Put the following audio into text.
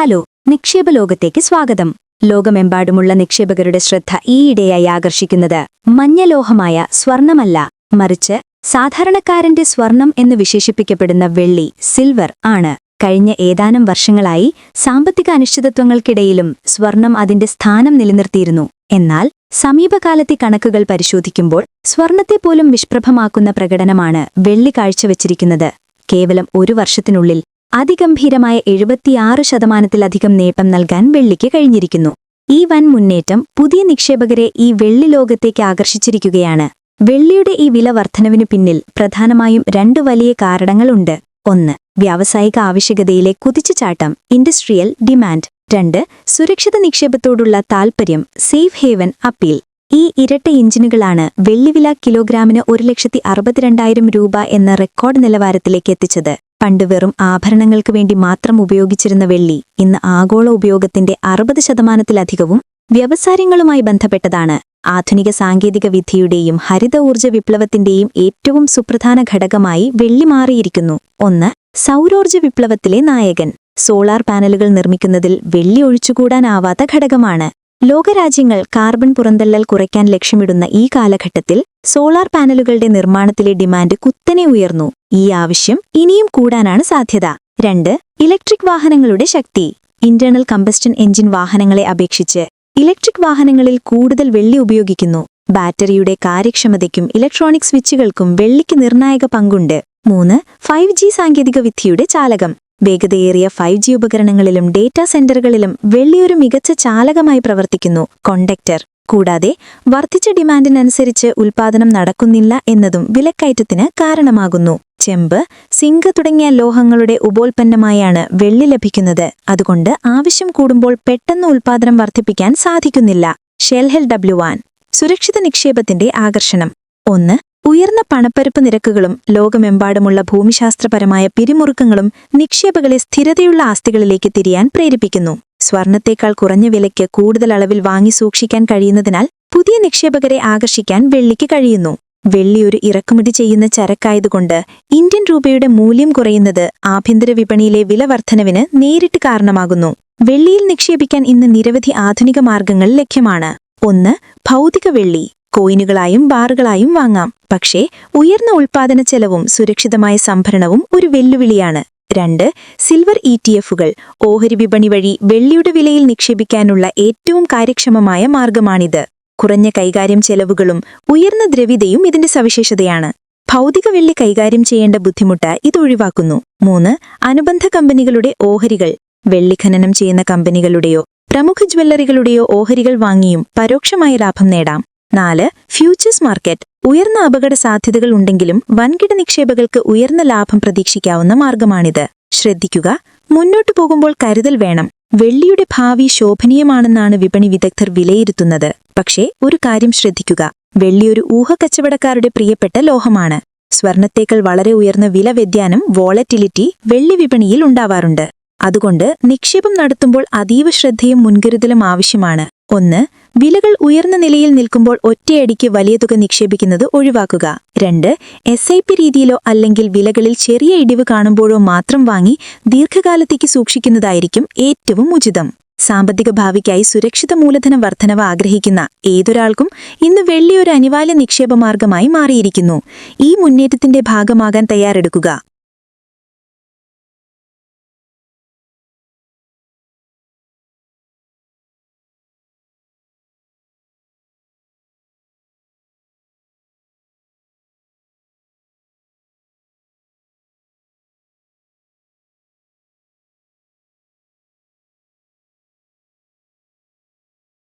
Hello നിക്ഷേപ ലോകത്തേക്ക് സ്വാഗതം. ലോകമെമ്പാടുമുള്ള നിക്ഷേപകരുടെ ശ്രദ്ധ ഈയിടെയായി ആകർഷിക്കുന്നത് മഞ്ഞലോഹമായ സ്വർണമല്ല. മറിച്ച് സാധാരണക്കാരന്റെ സ്വർണം എന്ന് വിശേഷിപ്പിക്കപ്പെടുന്ന വെള്ളി സിൽവർ ആണ്. കഴിഞ്ഞ ഏതാനും വർഷങ്ങളായി സാമ്പത്തിക അനിശ്ചിതത്വങ്ങൾക്കിടയിലും സ്വർണം അതിന്റെ സ്ഥാനം നിലനിർത്തിയിരുന്നു. എന്നാൽ സമീപകാലത്തെ കണക്കുകൾ പരിശോധിക്കുമ്പോൾ സ്വർണത്തെപ്പോലും നിഷ്പ്രഭമാക്കുന്ന പ്രകടനമാണ് വെള്ളി കാഴ്ചവച്ചിരിക്കുന്നത്. കേവലം ഒരു വർഷത്തിനുള്ളിൽ അതിഗംഭീരമായ എഴുപത്തിയാറ് ശതമാനത്തിലധികം നേട്ടം നൽകാൻ വെള്ളിക്ക് കഴിഞ്ഞിരിക്കുന്നു. ഈ വൻ മുന്നേറ്റം പുതിയ നിക്ഷേപകരെ ഈ വെള്ളി ലോകത്തേക്ക് ആകർഷിച്ചിരിക്കുകയാണ്. വെള്ളിയുടെ ഈ വില വർധനവിനു പിന്നിൽ പ്രധാനമായും രണ്ട് വലിയ കാരണങ്ങളുണ്ട്. ഒന്ന് വ്യാവസായിക ആവശ്യകതയിലെ കുതിച്ചുചാട്ടം ഇൻഡസ്ട്രിയൽ ഡിമാൻഡ്. രണ്ട് സുരക്ഷിത നിക്ഷേപത്തോടുള്ള താൽപര്യം സേഫ് ഹേവൻ അപ്പീൽ. ഈ ഇരട്ട എഞ്ചിനുകളാണ് വെള്ളിവില കിലോഗ്രാമിന് ഒരു ലക്ഷത്തി അറുപത്തിരണ്ടായിരം രൂപ എന്ന റെക്കോർഡ് നിലവാരത്തിലേക്ക് എത്തിച്ചത്. പണ്ട് വെറും ആഭരണങ്ങൾക്ക് വേണ്ടി മാത്രം ഉപയോഗിച്ചിരുന്ന വെള്ളി ഇന്ന് ആഗോള ഉപയോഗത്തിന്റെ അറുപത് ശതമാനത്തിലധികവും വ്യവസായങ്ങളുമായി ബന്ധപ്പെട്ടതാണ്. ആധുനിക സാങ്കേതിക വിദ്യയുടെയും ഹരിത ഊർജ വിപ്ലവത്തിന്റെയും ഏറ്റവും സുപ്രധാന ഘടകമായി വെള്ളി മാറിയിരിക്കുന്നു. ഒന്ന് സൗരോർജ വിപ്ലവത്തിലെ നായകൻ. സോളാർ പാനലുകൾ നിർമ്മിക്കുന്നതിൽ വെള്ളി ഒഴിച്ചുകൂടാനാവാത്ത ഘടകമാണ്. ലോകരാജ്യങ്ങൾ കാർബൺ പുറന്തള്ളൽ കുറയ്ക്കാൻ ലക്ഷ്യമിടുന്ന ഈ കാലഘട്ടത്തിൽ സോളാർ പാനലുകളുടെ നിർമ്മാണത്തിലെ ഡിമാൻഡ് കുത്തനെ ഉയർന്നു. ഈ ആവശ്യം ഇനിയും കൂടാനാണ് സാധ്യത. രണ്ട് ഇലക്ട്രിക് വാഹനങ്ങളുടെ ശക്തി. ഇന്റേണൽ കമ്പസ്റ്റൻ എഞ്ചിൻ വാഹനങ്ങളെ അപേക്ഷിച്ച് ഇലക്ട്രിക് വാഹനങ്ങളിൽ കൂടുതൽ വെള്ളി ഉപയോഗിക്കുന്നു. ബാറ്ററിയുടെ കാര്യക്ഷമതയ്ക്കും ഇലക്ട്രോണിക് സ്വിച്ചുകൾക്കും വെള്ളിക്ക് നിർണായക പങ്കുണ്ട്. മൂന്ന് ഫൈവ് ജി സാങ്കേതികവിദ്യയുടെ ചാലകം. വേഗതയേറിയ ഫൈവ് ജി ഉപകരണങ്ങളിലും ഡേറ്റാ സെന്ററുകളിലും വെള്ളിയൊരു മികച്ച ചാലകമായി പ്രവർത്തിക്കുന്നു. കോണ്ടക്ടർ കൂടാതെ വർദ്ധിച്ച ഡിമാൻഡിനനുസരിച്ച് ഉൽപാദനം നടക്കുന്നില്ല എന്നതും വിലക്കയറ്റത്തിന് കാരണമാകുന്നു. ചെമ്പ് സിങ്ക് തുടങ്ങിയ ലോഹങ്ങളുടെ ഉപോൽപ്പന്നമായാണ് വെള്ളി ലഭിക്കുന്നത്. അതുകൊണ്ട് ആവശ്യം കൂടുമ്പോൾ പെട്ടെന്ന് ഉൽപാദനം വർദ്ധിപ്പിക്കാൻ സാധിക്കുന്നില്ല. ഷെൽഹെൽ ഡബ്ല്യു വാൻ സുരക്ഷിത നിക്ഷേപത്തിന്റെ ആകർഷണം. ഒന്ന് ഉയർന്ന പണപ്പരുപ്പ് നിരക്കുകളും ലോകമെമ്പാടുമുള്ള ഭൂമിശാസ്ത്രപരമായ പിരിമുറുക്കങ്ങളും നിക്ഷേപകളെ സ്ഥിരതയുള്ള ആസ്തികളിലേക്ക് തിരിയാൻ പ്രേരിപ്പിക്കുന്നു. സ്വർണത്തേക്കാൾ കുറഞ്ഞ വിലയ്ക്ക് കൂടുതൽ അളവിൽ വാങ്ങി സൂക്ഷിക്കാൻ കഴിയുന്നതിനാൽ പുതിയ നിക്ഷേപകരെ ആകർഷിക്കാൻ വെള്ളിക്ക് കഴിയുന്നു. വെള്ളി ഒരു ഇറക്കുമതി ചെയ്യുന്ന ചരക്കായതുകൊണ്ട് ഇന്ത്യൻ രൂപയുടെ മൂല്യം കുറയുന്നത് ആഭ്യന്തര വിപണിയിലെ വില വർധനവിന് നേരിട്ട് കാരണമാകുന്നു. വെള്ളിയിൽ നിക്ഷേപിക്കാൻ ഇന്ന് നിരവധി ആധുനിക മാർഗങ്ങൾ ലഭ്യമാണ്. ഒന്ന് ഭൗതിക വെള്ളി. കോയിനുകളായും ബാറുകളായും വാങ്ങാം. പക്ഷേ ഉയർന്ന ഉൽപാദന ചെലവും സുരക്ഷിതമായ സംഭരണവും ഒരു വെല്ലുവിളിയാണ്. രണ്ട് സിൽവർ ഇ ടി എഫുകൾ ഓഹരി വിപണി വഴി വെള്ളിയുടെ വിലയിൽ നിക്ഷേപിക്കാനുള്ള ഏറ്റവും കാര്യക്ഷമമായ മാർഗമാണിത്. കുറഞ്ഞ കൈകാര്യം ചെലവുകളും ഉയർന്ന ദ്രവിതയും ഇതിന്റെ സവിശേഷതയാണ്. ഭൗതിക വെള്ളി കൈകാര്യം ചെയ്യേണ്ട ബുദ്ധിമുട്ട് ഇത് ഒഴിവാക്കുന്നു. മൂന്ന് അനുബന്ധ കമ്പനികളുടെ ഓഹരികൾ. വെള്ളി ഖനനം ചെയ്യുന്ന കമ്പനികളുടെയോ പ്രമുഖ ജ്വല്ലറികളുടെയോ ഓഹരികൾ വാങ്ങിയും പരോക്ഷമായ ലാഭം നേടാം. നാല് ഫ്യൂച്ചേഴ്സ് മാർക്കറ്റ് ഉയർന്ന അപകട സാധ്യതകൾ ഉണ്ടെങ്കിലും വൻകിട നിക്ഷേപകൾക്ക് ഉയർന്ന ലാഭം പ്രതീക്ഷിക്കാവുന്ന മാർഗമാണിത്. ശ്രദ്ധിക്കുക മുന്നോട്ടു പോകുമ്പോൾ കരുതൽ വേണം. വെള്ളിയുടെ ഭാവി ശോഭനീയമാണെന്നാണ് വിപണി വിദഗ്ധർ വിലയിരുത്തുന്നത്. പക്ഷേ ഒരു കാര്യം ശ്രദ്ധിക്കുക വെള്ളി ഒരു ഊഹക്കച്ചവടക്കാരുടെ പ്രിയപ്പെട്ട ലോഹമാണ്. സ്വർണത്തേക്കാൾ വളരെ ഉയർന്ന വില വ്യതിയാനം വോളറ്റിലിറ്റി വെള്ളി വിപണിയിൽ ഉണ്ടാവാറുണ്ട്. അതുകൊണ്ട് നിക്ഷേപം നടത്തുമ്പോൾ അതീവ ശ്രദ്ധയും മുൻകരുതലും ആവശ്യമാണ്. ഒന്ന് വിലകൾ ഉയർന്ന നിലയിൽ നിൽക്കുമ്പോൾ ഒറ്റയടിക്ക് വലിയ തുക നിക്ഷേപിക്കുന്നത് ഒഴിവാക്കുക. രണ്ട് എസ് ഐ പി രീതിയിലോ അല്ലെങ്കിൽ വിലകളിൽ ചെറിയ ഇടിവ് കാണുമ്പോഴോ മാത്രം വാങ്ങി ദീർഘകാലത്തേക്ക് സൂക്ഷിക്കുന്നതായിരിക്കും ഏറ്റവും ഉചിതം. സാമ്പത്തിക ഭാവിക്കായി സുരക്ഷിത മൂലധന വർധനവ് ആഗ്രഹിക്കുന്ന ഏതൊരാൾക്കും ഇന്ന് വെള്ളി ഒരു അനിവാര്യ നിക്ഷേപമാർഗമായി മാറിയിരിക്കുന്നു. ഈ മുന്നേറ്റത്തിന്റെ ഭാഗമാകാൻ തയ്യാറെടുക്കുക.